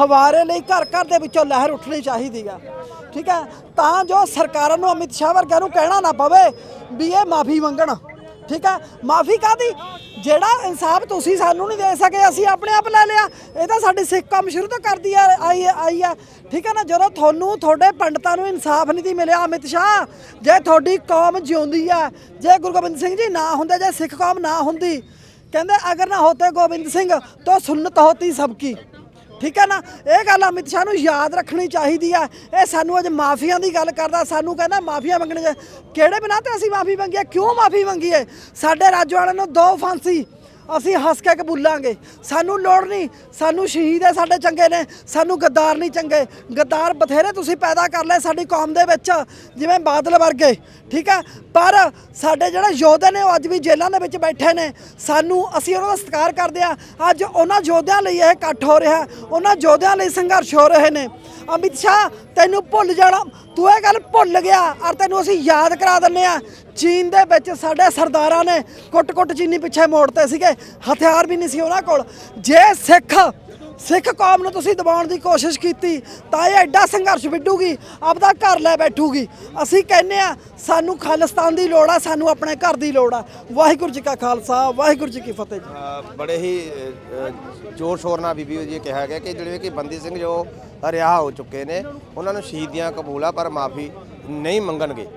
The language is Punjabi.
ਹਵਾਰੇ ਲਈ ਘਰ ਘਰ ਦੇ ਵਿੱਚੋਂ ਲਹਿਰ ਉੱਠਣੀ ਚਾਹੀਦੀ ਆ। ਠੀਕ ਹੈ? ਤਾਂ ਜੋ ਸਰਕਾਰਾਂ ਨੂੰ ਅਮਿਤ ਸ਼ਾਹ ਵਰਗਿਆਂ ਨੂੰ ਕਹਿਣਾ ਨਾ ਪਵੇ ਵੀ ਇਹ ਮਾਫੀ ਮੰਗਣ। ਠੀਕ ਹੈ? ਮਾਫੀ ਕਾਦੀ ਜਿਹੜਾ ਇਨਸਾਫ ਤੁਸੀਂ ਸਾਨੂੰ ਨਹੀਂ ਦੇ ਸਕੇ, ਅਸੀਂ ਆਪਣੇ ਆਪ ਲੈ ਲਿਆ। ਇਹ ਤਾਂ ਸਾਡੀ ਸਿੱਖ ਕੰਮ ਸ਼ੁਰੂ ਤੋਂ ਕਰਦੀ ਆ, ਆਈ ਆਈ ਆ ਠੀਕ ਹੈ ਨਾ? ਜਦੋਂ ਤੁਹਾਨੂੰ, ਤੁਹਾਡੇ ਪੰਡਤਾਂ ਨੂੰ ਇਨਸਾਫ ਨਹੀਂ ਦੀ ਮਿਲਿਆ ਅਮਿਤ ਸ਼ਾਹ, ਜੇ ਤੁਹਾਡੀ ਕੌਮ ਜਿਉਂਦੀ ਆ, ਜੇ ਗੁਰੂ ਗੋਬਿੰਦ ਸਿੰਘ ਜੀ ਨਾ ਹੁੰਦੇ, ਜੇ ਸਿੱਖ ਕੌਮ ਨਾ ਹੁੰਦੀ, ਕਹਿੰਦੇ ਅਗਰ ਨਾ ਹੋਤੇ ਗੋਬਿੰਦ ਸਿੰਘ, ਤਾਂ ਸੁਨਨਤ ਹੋਤੀ ਸਭ ਕੀ। ਠੀਕ ਹੈ ਨਾ? ਇਹ ਗੱਲ ਅਮਿਤ ਸ਼ਾਹ ਨੂੰ ਯਾਦ ਰੱਖਣੀ ਚਾਹੀਦੀ ਆ ਇਹ ਸਾਨੂੰ ਅੱਜ ਮਾਫੀਆਂ ਦੀ ਗੱਲ ਕਰਦਾ, ਸਾਨੂੰ ਕਹਿੰਦਾ ਮਾਫੀਆਂ ਮੰਗਣੀ ਚਾਹੀ- ਕਿਹੜੇ ਬਿਨਾਂ ਤੇ ਅਸੀਂ ਮਾਫੀ ਮੰਗੀਏ? ਕਿਉਂ ਮਾਫੀ ਮੰਗੀਏ? ਸਾਡੇ ਰਾਜ ਵਾਲਿਆਂ ਨੂੰ ਦੋ ਫਾਂਸੀ। ਅਸੀਂ ਹੱਸ ਕੇ ਕਬੂਲਾਂਗੇ। ਸਾਨੂੰ ਲੋੜ ਨਹੀਂ। ਸਾਨੂੰ ਸ਼ਹੀਦ ਹੈ ਸਾਡੇ ਚੰਗੇ ਨੇ। ਸਾਨੂੰ ਗੱਦਾਰ ਨਹੀਂ ਚੰਗੇ। ਗੱਦਾਰ ਬਥੇਰੇ ਤੁਸੀਂ ਪੈਦਾ ਕਰ ਲਏ ਸਾਡੀ ਕੌਮ ਦੇ ਵਿੱਚ, ਜਿਵੇਂ ਬਾਦਲ ਵਰਗੇ, ਠੀਕ ਹੈ? ਪਰ ਸਾਡੇ ਜਿਹੜੇ ਯੋਧੇ ਨੇ, ਉਹ ਅੱਜ ਵੀ ਜੇਲ੍ਹਾਂ ਦੇ ਵਿੱਚ ਬੈਠੇ ਨੇ। ਸਾਨੂੰ, ਅਸੀਂ ਉਹਨਾਂ ਦਾ ਸਤਿਕਾਰ ਕਰਦੇ ਆ ਅੱਜ ਉਹਨਾਂ ਯੋਧਿਆਂ ਲਈ ਇਹ ਇਕੱਠ ਹੋ ਰਿਹਾ। ਉਹਨਾਂ ਯੋਧਿਆਂ ਲਈ ਸੰਘਰਸ਼ ਹੋ ਰਹੇ ਨੇ। ਅਮਿਤ ਸ਼ਾਹ, ਤੈਨੂੰ ਭੁੱਲ ਜਾਣਾ। ਤੂੰ ਇਹ ਗੱਲ ਭੁੱਲ ਗਿਆ। ਔਰ ਤੈਨੂੰ ਅਸੀਂ ਯਾਦ ਕਰਾ ਦਿੰਨੇ ਆ ਚੀਨ ਦੇ ਵਿੱਚ ਸਾਡੇ ਸਰਦਾਰਾਂ ਨੇ ਕੁੱਟ-ਕੁੱਟ ਚੀਨੀ ਪਿੱਛੇ ਮੋੜਤੇ ਸੀਗੇ। ਹਥਿਆਰ ਵੀ ਨਹੀਂ ਸੀ ਉਹਨਾਂ ਕੋਲ। ਜੇ ਸਿੱਖ ਸਿੱਖ ਕੌਮ ਨੂੰ ਤੁਸੀਂ ਦਬਾਉਣ ਦੀ ਕੋਸ਼ਿਸ਼ ਕੀਤੀ, ਤਾਂ ਇਹ ਐਡਾ ਸੰਘਰਸ਼ ਵਿੱਢੂਗੀ, ਆਪਦਾ ਘਰ ਲੈ ਬੈਠੂਗੀ। ਅਸੀਂ ਕਹਿੰਨੇ ਆ ਸਾਨੂੰ ਖਾਲਿਸਤਾਨ ਦੀ ਲੋੜ ਆ, ਸਾਨੂੰ ਆਪਣੇ ਘਰ ਦੀ ਲੋੜ ਆ। ਵਾਹਿਗੁਰੂ ਜੀ ਕਾ ਖਾਲਸਾ, ਵਾਹਿਗੁਰੂ ਜੀ ਕੀ ਫਤਿਹ ਜੀ। ਬੜੇ ਹੀ ਜ਼ੋਰ ਸ਼ੋਰ ਨਾਲ ਬੀਬੀ ਜੀ ਕਿਹਾ ਗਿਆ ਕਿ ਜਿਹੜੇ ਕਿ ਬੰਦੀ ਸਿੰਘ ਜੋ ਰਿਹਾ ਹੋ ਚੁੱਕੇ ਨੇ, ਉਹਨਾਂ ਨੂੰ ਸ਼ਹੀਦੀਆਂ ਕਬੂਲ ਆ, ਪਰ ਮਾਫੀ ਨਹੀਂ ਮੰਗਣਗੇ।